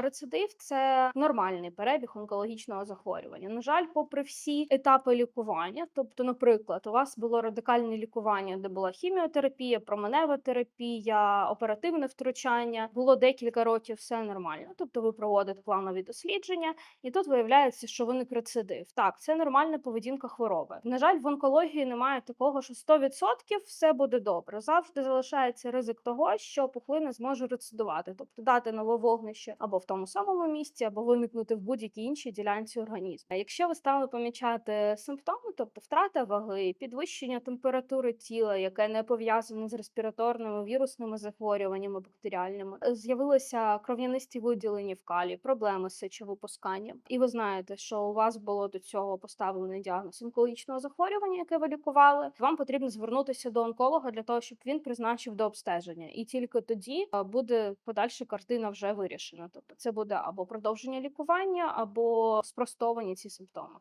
рецидив це нормальний перебіг онкологічного захворювання. На жаль, попри всі етапи лікування, тобто, наприклад, у вас було радикальне лікування, де була хіміотерапія, променева терапія, оперативне втручання. Було декілька років, все нормально. Тобто, ви проводите планові дослідження, і тут виявляється, що виник рецидив. Так, це нормальна поведінка хвороби. На жаль, в онкології немає такого, що 100% все буде добре. Завжди залишається ризик того, що пухлина зможе рецидувати, тобто дати нове вогнище або в тому самому місці, або виникнути в будь-якій іншій ділянці організму. Якщо ви стали помічати симптоми, тобто втрата ваги, підвищення температури тіла, яке не пов'язане з респіраторними вірусними захворюваннями, бактеріальними, е, з'явилися кров'янисті виділення в калі, проблеми з сечовипусканням, і ви знаєте, що у вас було до цього поставлений діагноз онкологічного захворювання, яке ви лікували. Вам потрібно звернутися до онколога для того, щоб він призначив до обстеження, і тільки тоді буде подальша картина вже вирішена. Тобто, це буде або продовження лікування, або спростовані ці симптоми.